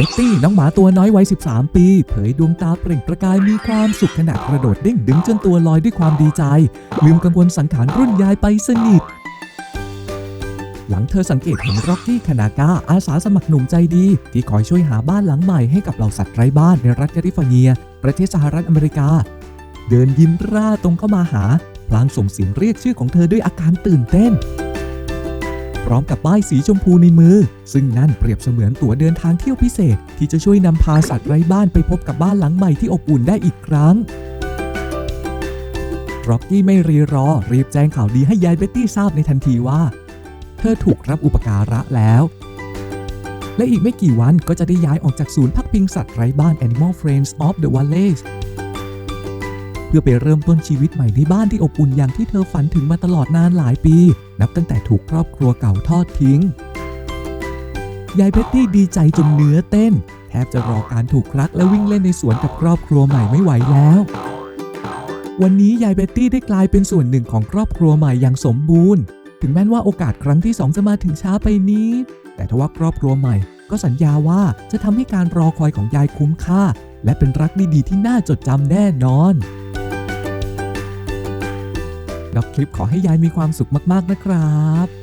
บ็ตตี้น้องหมาตัวน้อยวัย 13 ปี เผยดวงตาเปล่งประกายมีความสุขขณะกระโดดเด้งดึงจนตัวลอยด้วยความดีใจ ลืมกังวลสังขารรุ่นยายไปสนิท หลังเธอสังเกตเห็นร็อกกี้คานากาอาสาสมัครหนุ่มใจดี ที่คอยช่วยหาบ้านหลังใหม่ให้กับเหล่าสัตว์ไร้บ้านในรัฐแคลิฟอร์เนีย ประเทศสหรัฐอเมริกา เดินยิ้มร่าตรงเข้ามาหา พลางส่งเสียงเรียกชื่อของเธอด้วยอาการตื่นเต้น ร้อมกับป้ายสีชมพูในมือ ซึ่งนั่นเปรียบเสมือนตั๋วเดินทางเที่ยวพิเศษ ที่จะช่วยนำพาสัตว์ไร้บ้านไปพบกับบ้านหลังใหม่ที่อบอุ่นได้อีกครั้งร็อกกี้ไม่รีรอ รีบแจ้งข่าวดีให้ยายเบ็ตตี้ทราบในทันทีว่า เธอถูกรับอุปการะแล้ว และอีกไม่กี่วันก็จะได้ย้ายออกจากศูนย์พักพิงสัตว์ไร้บ้าน Animal Friends of the Valleys เพื่อไปเริ่มต้นชีวิตใหม่ในบ้านที่อบอุ่นอย่างที่เธอฝันถึงมาตลอดนานหลายปี นับตั้งแต่ถูกครอบครัวเก่าทอดทิ้ง ยายเบ็ตตี้ดีใจจนเนื้อเต้น แทบจะรอการถูกรักและวิ่งเล่นในสวนกับครอบครัวใหม่ไม่ไหวแล้ว วันนี้ยายเบ็ตตี้ได้กลายเป็นส่วนหนึ่งของครอบครัวใหม่อย่างสมบูรณ์ ถึงแม้ว่าโอกาสครั้งที่สองจะมาถึงช้าไปนิดแต่ทว่าครอบครัวใหม่ก็สัญญาว่าจะทำให้การรอคอยของยายคุ้มค่า และเป็นรักดีๆที่น่าจดจำแน่นอน ดอกคลิปขอให้ยายมีความสุขมากๆนะครับ